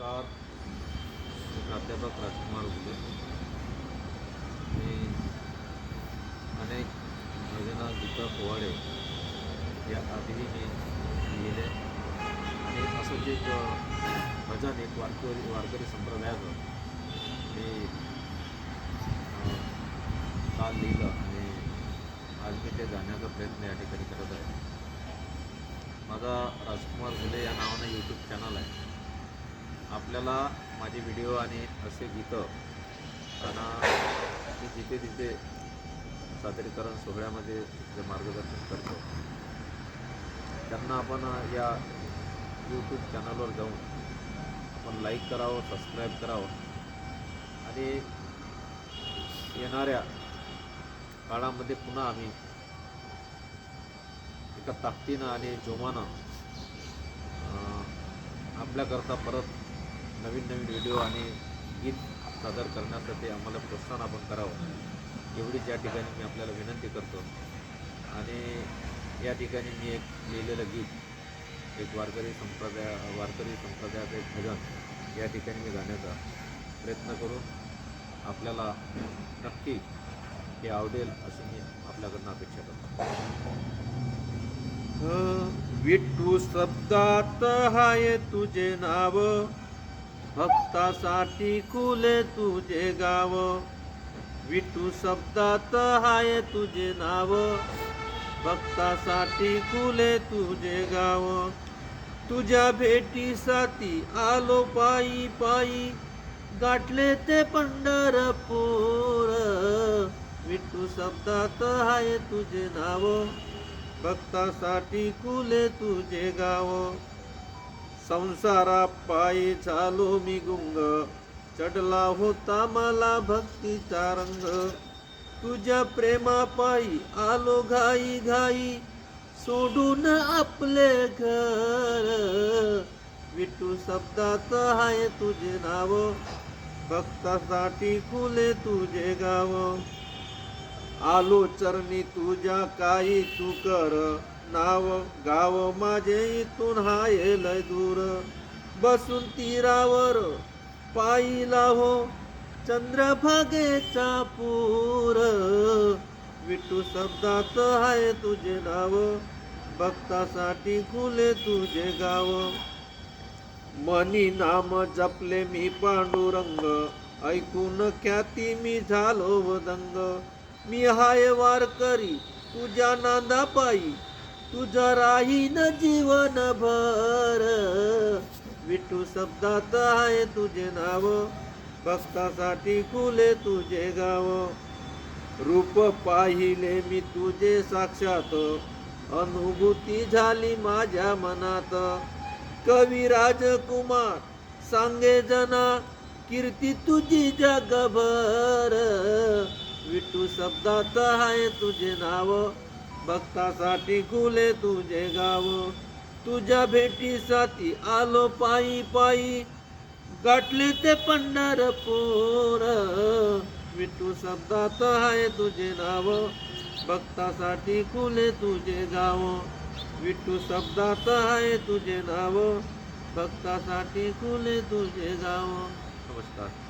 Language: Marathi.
नमस्कार. प्राध्यापक राजकुमार उगले मी अनेक भजनं गीतं पोवाडे या आधीही मी लिहिले. आणि असं जे एक भजन एक वारकरी वारकरी संप्रदायाचं मी काल लिहिलं आणि आज मी ते जाण्याचा प्रयत्न या ठिकाणी करत आहे. माझा राजकुमार गुले या नावानं यूट्यूब चॅनल आहे. आपल्याला माझे व्हिडिओ आणि असे गीतं त्यांना मी जिथे तिथे सादरीकरण सोहळ्यामध्ये जे मार्गदर्शन करतो त्यांना आपण या यूट्यूब चॅनलवर जाऊन आपण लाईक करावं सबस्क्राईब करावं आणि येणाऱ्या काळामध्ये पुन्हा आम्ही एका ताकदीनं आणि जोमानं आपल्याकरता परत नवीन नवीन व्हिडिओ आणि गीत सादर करण्यासाठी आम्हाला प्रोत्साहन आपण करावं. एवढीच या ठिकाणी मी आपल्याला विनंती करतो. आणि या ठिकाणी मी एक लिहिलेलं गीत एक वारकरी संप्रदाय वारकरी संप्रदायाचं एक भजन या ठिकाणी मी गाण्याचा प्रयत्न करून आपल्याला नक्की हे आवडेल असं मी आपल्याकडनं अपेक्षा करतो. विठ्ठू शब्दात हाय तुझे नाव. भक्तासाठी कुले तुझे गाव. विठू शब्दात हाय तुझे नाव. भक्तासाठी कुले तुझे गाव. तुझ्या भेटीसाठी आलो पायी पायी. गाठले ते पंढरपूर. विठू शब्दात हाय तुझे नाव. भक्तासाठी कुले तुझे गाव. संसारा पायी झालो मी गुंग. चढला होता मला भक्तीचा रंग. तुझ्या प्रेमापायी आलो घाई घाई. सोडून आपले घर. विठू शब्दात आहे तुझे नाव. भक्तासाठी खुले तुझे गाव. आलो चरणी तुझ्या काही तू कर. नाव गाव माझे इथून हाय लय दूर. बसून तीरावर पायीला हो चंद्रभागेचा पूर. विठू शब्दात आहे तुझे नाव भक्तासाठी खुले तुझे गाव. मनी नाम जपले मी पांडुरंग ऐकून ख्याती मी झालो वदंग मी हाय वारकरी तुझ्या नांदा पायी तुझा राहीन जीवन भर. विठू शब्दात आहे तुझे नाव. भक्तासाठी खुले तुझे गाव. रूप पाहिले मी तुझे साक्षात. अनुभूती झाली माझ्या मनात. कवी राजकुमार सांगे जना कीर्ती तुझी जगभर. विठू शब्दात आहे तुझे नाव. भक्तासाठी गुले तुझे गाव. तुझ्या भेटीसाठी आलो पायी पायी. गाठले ते पंढरपूर. विठू शब्दात आहे तुझे नाव. भक्तासाठी खुले तुझे गाव. विठू शब्दात आहे तुझे नाव. भक्तासाठी खुले तुझे गाव. नमस्कार.